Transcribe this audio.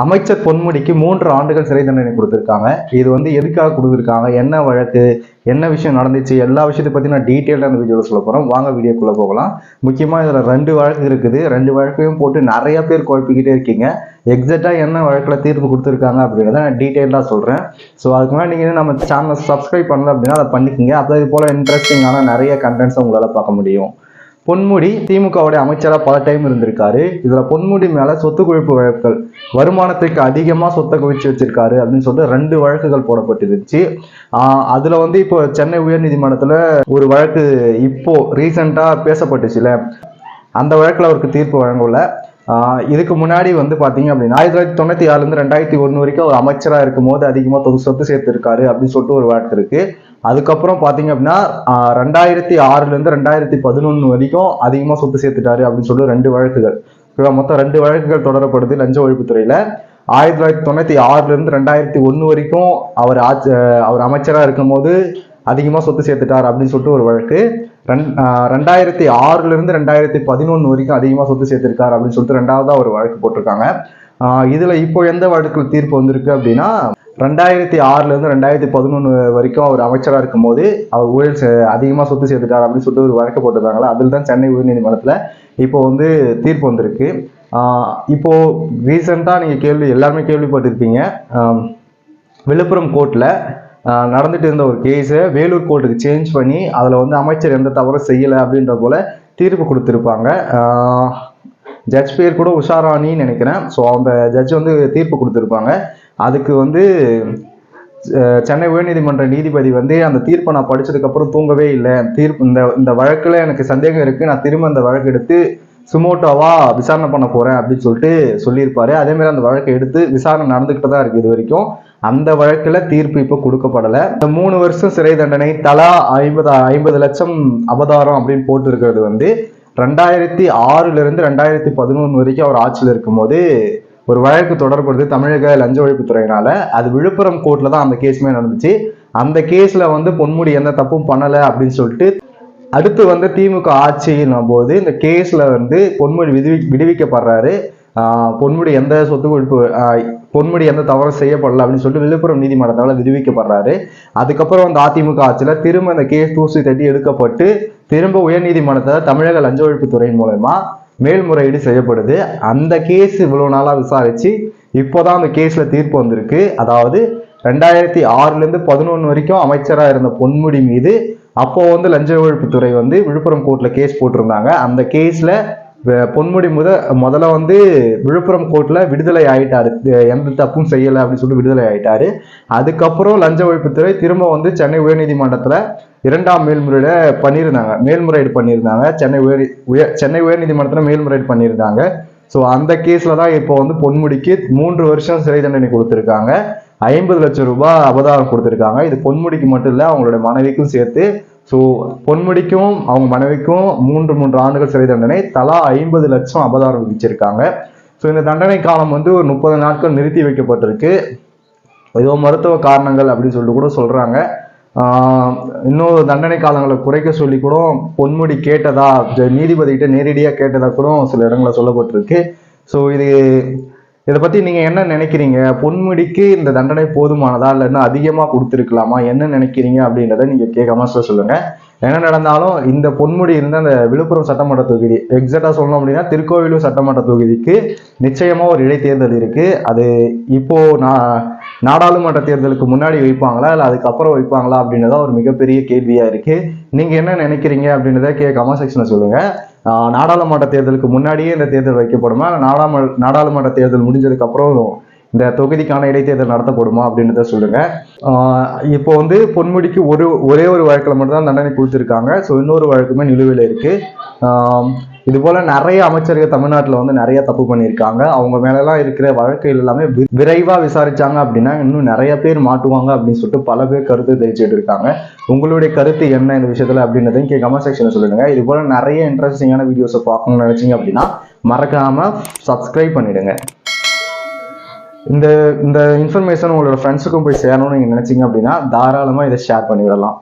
அமைச்சர் பொன்முடிக்கு மூன்று ஆண்டுகள் சிறை தண்டனை கொடுத்துருக்காங்க. இது வந்து எதுக்காக கொடுத்துருக்காங்க? என்ன வழக்கு? என்ன விஷயம் நடந்துச்சு? எல்லா விஷயத்தை பற்றி நான் டீட்டெயிலாக அந்த வீடியோவில் சொல்ல போகிறோம் வாங்க வீடியோக்குள்ளே போகலாம். முக்கியமாக இதில் ரெண்டு வழக்கு இருக்குது. ரெண்டு வழக்கையும் போட்டு நிறைய பேர் குழப்பிக்கிட்டே இருக்கீங்க. எக்ஸாக்டாக என்ன வழக்கில் தீர்ப்பு கொடுத்துருக்காங்க அப்படின்றத நான் டீட்டெயிலாக சொல்கிறேன் ஸோ அதுக்கு முன்னாடி நீங்கள் நம்ம சேனலை சப்ஸ்கிரைப் பண்ணல அப்படின்னா அதை பண்ணிக்கோங்க. அப்போ இது போல் இன்ட்ரெஸ்டிங்கான நிறைய கண்டென்ட்ஸை உங்களால் பார்க்க முடியும். பொன்முடி திமுகவுடைய அமைச்சராக பல டைம் இருந்திருக்காரு. இதுல பொன்முடி மேல சொத்து குவிப்பு வழக்குகள் வருமானத்துக்கு அதிகமா சொத்தை குவிச்சு வச்சிருக்காரு அப்படின்னு சொல்லிட்டு ரெண்டு வழக்குகள் போடப்பட்டிருந்துச்சு. ஆஹ் அதுல வந்து இப்போ சென்னை உயர்நீதிமன்றத்தில் ஒரு வழக்கு இப்போ ரீசெண்டா பேசப்பட்டுச்சுல. அந்த வழக்குல அவருக்கு தீர்ப்பு வழங்கல இதுக்கு முன்னாடி வந்து பாத்தீங்க அப்படின்னா ஆயிரத்தி தொள்ளாயிரத்தி தொண்ணூத்தி ஆறுல இருந்து ரெண்டாயிரத்தி ஒண்ணு வரைக்கும் அவர் அமைச்சரா இருக்கும் போது அதிகமா தொகு சொத்து சேர்த்திருக்காரு அப்படின்னு சொல்லிட்டு ஒரு வழக்கு இருக்கு. அதுக்கப்புறம் பாத்தீங்க அப்படின்னா ரெண்டாயிரத்தி ஆறுல இருந்து ரெண்டாயிரத்தி பதினொன்னு வரைக்கும் அதிகமா சொத்து சேர்த்துட்டாரு அப்படின்னு சொல்லிட்டு ரெண்டு வழக்குகள். இப்போ மொத்தம் ரெண்டு வழக்குகள் தொடரப்படுது லஞ்ச ஒழிப்புத்துறையில் ஆயிரத்தி தொள்ளாயிரத்தி தொண்ணூத்தி ஆறுல இருந்து ரெண்டாயிரத்தி ஒன்று வரைக்கும் அவர் ஆட்சி அவர் அமைச்சரா இருக்கும்போது அதிகமாக சொத்து சேர்த்துட்டார் அப்படின்னு சொல்லிட்டு ஒரு வழக்கு. ரெண் ரெண்டாயிரத்தி ஆறுலேருந்து ரெண்டாயிரத்தி பதினொன்று வரைக்கும் அதிகமாக சொத்து சேர்த்துருக்கார் அப்படின்னு சொல்லிட்டு ரெண்டாவதாக ஒரு வழக்கு போட்டிருக்காங்க. இதில் இப்போ எந்த வழக்கில் தீர்ப்பு வந்திருக்கு அப்படின்னா ரெண்டாயிரத்தி ஆறுலேருந்து ரெண்டாயிரத்தி பதினொன்று வரைக்கும் அவர் அமைச்சரா இருக்கும்போது அவர் ஊழல் செ- சொத்து சேர்த்துட்டார் அப்படின்னு சொல்லிட்டு ஒரு வழக்கு போட்டிருக்காங்களா? அதில் தான் சென்னை உயர்நீதிமன்றத்தில் இப்போ வந்து தீர்ப்பு வந்திருக்கு. இப்போது ரீசெண்டாக நீங்கள் கேள்வி எல்லாருமே கேள்விப்பட்டிருப்பீங்க. விழுப்புரம் கோர்ட்டில் நடந்துட்டு இருந்த ஒரு கேஸை வேலூர் கோர்ட்டுக்கு சேஞ்ச் பண்ணி அதில் வந்து அமைச்சர் எந்த தவறும் செய்யலை அப்படின்ற போல தீர்ப்பு கொடுத்துருப்பாங்க. ஜட்ஜ் பேர் கூட உஷாராணின்னு நினைக்கிறேன். ஸோ அந்த ஜட்ஜ் வந்து தீர்ப்பு கொடுத்துருப்பாங்க. அதுக்கு வந்து சென்னை உயர்நீதிமன்ற நீதிபதி வந்து அந்த தீர்ப்பை நான் படிச்சதுக்கப்புறம் தூங்கவே இல்லை. தீர்ப்பு இந்த இந்த வழக்கில் எனக்கு சந்தேகம் இருக்குது நான் திரும்ப அந்த வழக்கு எடுத்து சுமோட்டோவாக விசாரணை பண்ண போகிறேன் அப்படின்னு சொல்லிட்டு சொல்லியிருப்பாரு. அதேமாரி அந்த வழக்கை எடுத்து விசாரணை நடந்துக்கிட்டு தான் இருக்குது இது வரைக்கும். அந்த வழக்குல தீர்ப்பு இப்போ கொடுக்கப்படல. இந்த மூணு வருஷம் சிறை தண்டனை தலா ஐம்பது ஐம்பது லட்சம் அபதாரம் அப்படின்னு போட்டு இருக்கிறது வந்து ரெண்டாயிரத்தி ஆறுல இருந்து ரெண்டாயிரத்தி பதினொன்று வரைக்கும் அவர் ஆட்சியில் இருக்கும்போது ஒரு வழக்கு தொடர்படுது தமிழக லஞ்ச ஒழிப்புத்துறையினால அது விழுப்புரம் கோர்ட்ல தான் அந்த கேஸுமே நடந்துச்சு. அந்த கேஸ்ல வந்து பொன்முடி எந்த தப்பும் பண்ணல அப்படின்னு சொல்லிட்டு அடுத்து வந்து திமுக ஆட்சியின் போது இந்த கேஸ்ல வந்து பொன்முடி விடுவி விடுவிக்கப்படுறாரு. பொன்முடி எந்த சொத்து குவிப்பு பொன்முடி எந்த தவறும் செய்யப்படல அப்படின்னு சொல்லிட்டு விழுப்புரம் நீதிமன்றத்தால் விடுவிக்கப்படுறாரு. அதுக்கப்புறம் வந்து அதிமுக ஆட்சியில் திரும்ப அந்த கேஸ் தூசி தட்டி எடுக்கப்பட்டு திரும்ப உயர்நீதிமன்றத்தில் தமிழக லஞ்ச ஒழிப்புத்துறையின் மூலயமா மேல்முறையீடு செய்யப்படுது. அந்த கேஸ் இவ்வளோ நாளாக விசாரித்து இப்போதான் அந்த கேஸில் தீர்ப்பு வந்திருக்கு. அதாவது ரெண்டாயிரத்தி ஆறுலேருந்து பதினொன்று வரைக்கும் அமைச்சராக இருந்த பொன்முடி மீது அப்போ வந்து லஞ்ச ஒழிப்புத்துறை வந்து விழுப்புரம் கோர்ட்டில் கேஸ் போட்டிருந்தாங்க. அந்த கேஸில் பொன்முடி முத முதல்ல வந்து விழுப்புரம் கோர்ட்ல விடுதலை ஆயிட்டாரு. எந்த தப்பும் செய்யலை அப்படின்னு சொல்லி விடுதலை ஆயிட்டாரு. அதுக்கப்புறம் லஞ்ச ஒழிப்புத்துறை திரும்ப வந்து சென்னை உயர்நீதிமன்றத்துல இரண்டாம் மேல்முறையீடு பண்ணியிருந்தாங்க. மேல்முறையீடு பண்ணியிருந்தாங்க. சென்னை உயர் உயர் சென்னை உயர்நீதிமன்றத்துல மேல்முறையீடு பண்ணியிருந்தாங்க. ஸோ அந்த கேஸில் தான் இப்போ வந்து பொன்முடிக்கு மூன்று வருஷம் சிறை தண்டனை கொடுத்துருக்காங்க. ஐம்பது லட்சம் ரூபாய் அபதாரம் கொடுத்துருக்காங்க. இது பொன்முடிக்கு மட்டும் இல்லை அவங்களுடைய மனைவிக்கும் சேர்த்து ஸோ பொன்முடிக்கும் அவங்க மனைவிக்கும் மூன்று மூன்று ஆண்டுகள் சிறை தண்டனை தலா ஐம்பது லட்சம் அபதாரம் விதிச்சிருக்காங்க. ஸோ இந்த தண்டனை காலம் வந்து ஒரு முப்பது நாட்கள் நிறுத்தி வைக்கப்பட்டிருக்கு. ஏதோ மருத்துவ காரணங்கள் அப்படின்னு சொல்லிட்டு கூட சொல்றாங்க. இன்னொரு இன்னும் தண்டனை காலங்களை குறைக்க சொல்லி கூட பொன்முடி கேட்டதா ஜ- நீதிபதிகிட்ட நேரடியாக கேட்டதா கூட சில இடங்களில் சொல்லப்பட்டிருக்கு. ஸோ இது இதை பற்றி நீங்கள் என்ன நினைக்கிறீங்க? பொன்முடிக்கு இந்த தண்டனை போதுமானதா? இல்லை இன்னும் கொடுத்துருக்கலாமா? என்ன நினைக்கிறீங்க? அப்படின்றத நீங்கள் கேட்காம சொல்லுங்கள் என்ன நடந்தாலும் இந்த பொன்முடி இருந்த அந்த விழுப்புரம் சட்டமன்ற தொகுதி எக்ஸாக்டாக சொல்லணும் அப்படின்னா திருக்கோவிலூர் சட்டமன்ற தொகுதிக்கு நிச்சயமாக ஒரு இடைத்தேர்தல் இருக்குது அது இப்போது நான் நாடாளுமன்ற தேர்தலுக்கு முன்னாடி வைப்பாங்களா இல்லை அதுக்கப்புறம் வைப்பாங்களா அப்படின்றத ஒரு மிகப்பெரிய கேள்வியாக இருக்கு. நீங்கள் என்ன நினைக்கிறீங்க அப்படின்றத கே கமெண்ட் செக்ஷன்ல சொல்லுங்கள் நாடாளுமன்ற தேர்தலுக்கு முன்னாடியே இந்த தேர்தல் வைக்கப்படுமா நாடாம நாடாளுமன்ற தேர்தல் முடிஞ்சதுக்கப்புறம் இந்த தொகுதிக்கான இடைத்தேர்தல் நடத்தப்படுமா அப்படின்றத சொல்லுங்க. இப்போ வந்து பொன்முடிக்கு ஒரு ஒரே ஒரு வழக்கில் மட்டும்தான் தண்டனை கொடுத்துருக்காங்க. ஸோ இன்னொரு வழக்குமே நிலுவையில் இருக்கு. இது போல நிறைய அமைச்சர்கள் தமிழ்நாட்டில் வந்து நிறைய தப்பு பண்ணியிருக்காங்க. அவங்க மேலெல்லாம் இருக்கிற வழக்குகள் எல்லாமே வி- விசாரிச்சாங்க அப்படின்னா இன்னும் நிறைய பேர் மாட்டுவாங்க அப்படின்னு சொல்லிட்டு பல பேர் கருத்து தெரிவிச்சுட்டு இருக்காங்க. உங்களுடைய கருத்து என்ன இந்த விஷயத்துல அப்படின்றதையும் கே கமெண்ட் செக்ஷனில் சொல்லிடுங்க. இது போல நிறைய இன்ட்ரெஸ்டிங்கான வீடியோஸை பார்க்கணும்னு நினைச்சீங்க அப்படின்னா மறக்காம சப்ஸ்கிரைப் பண்ணிடுங்க. இந்த இந்த இன்ஃபர்மேஷன் உங்களோட ஃப்ரெண்ட்ஸுக்கும் போய் சேரணும்னு நீங்கள் நினச்சிங்க அப்படின்னா தாராளமாக இதை ஷேர் பண்ணிவிடலாம்.